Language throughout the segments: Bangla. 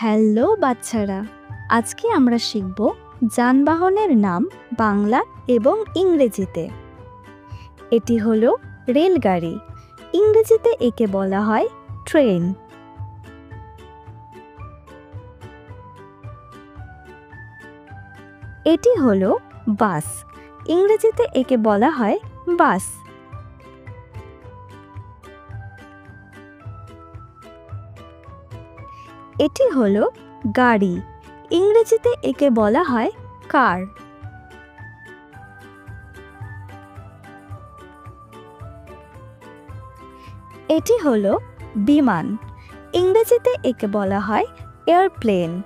হ্যালো, বাচ্চারা। আজকে আমরা শিখব যানবাহনের নাম বাংলা এবং ইংরেজিতে। এটি হলো রেলগাড়ি। ইংরেজিতে একে বলা হয় ট্রেন। এটি হলো বাস। ইংরেজিতে একে বলা হয় বাস। এটি হলো গাড়ি। ইংরেজিতে একে বলা হয় কার। এটি হলো বিমান। ইংরেজিতে একে বলা হয় এয়ারপ্লেন।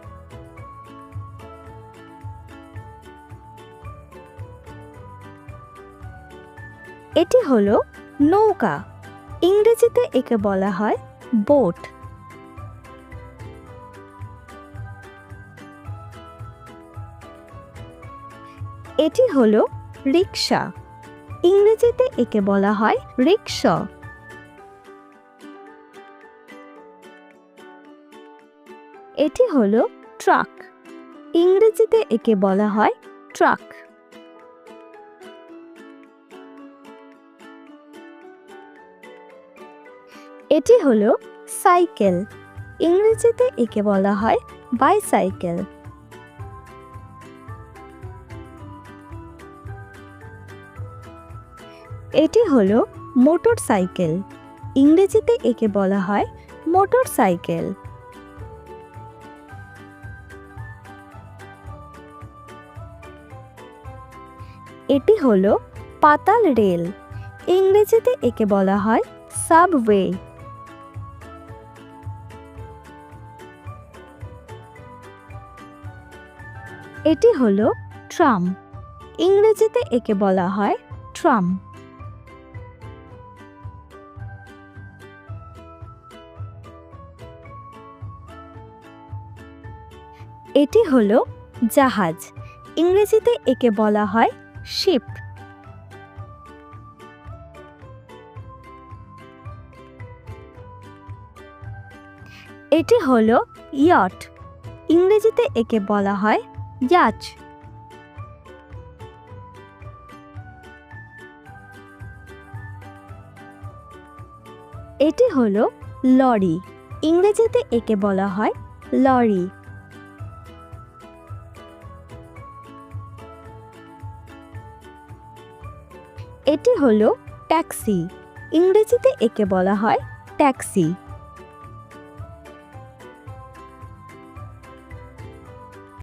এটি হলো নৌকা। ইংরেজিতে একে বলা হয় বোট। এটি হলো রিক্সা ইংরেজিতে একে বলা হয় রিক্সা এটি হলো ট্রাক। ইংরেজিতে একে বলা হয় ট্রাক। এটি হলো সাইকেল। ইংরেজিতে একে বলা হয় বাইসাইকেল। এটি হলো মোটর সাইকেল ইংরেজিতে একে বলা হয় মোটর সাইকেল এটি হলো পাতাল রেল। ইংরেজিতে একে বলা হয় সাবওয়ে। এটি হলো ট্রাম। ইংরেজিতে একে বলা হয় ট্রাম। এটি হলো জাহাজ। ইংরেজিতে একে বলা হয় শিপ। এটি হলো ইয়ট। ইংরেজিতে একে বলা হয় ইয়াচ। এটি হলো লরি। ইংরেজিতে একে বলা হয় লরি। এটি হলো ট্যাক্সি। ইংরেজিতে একে বলা হয় ট্যাক্সি।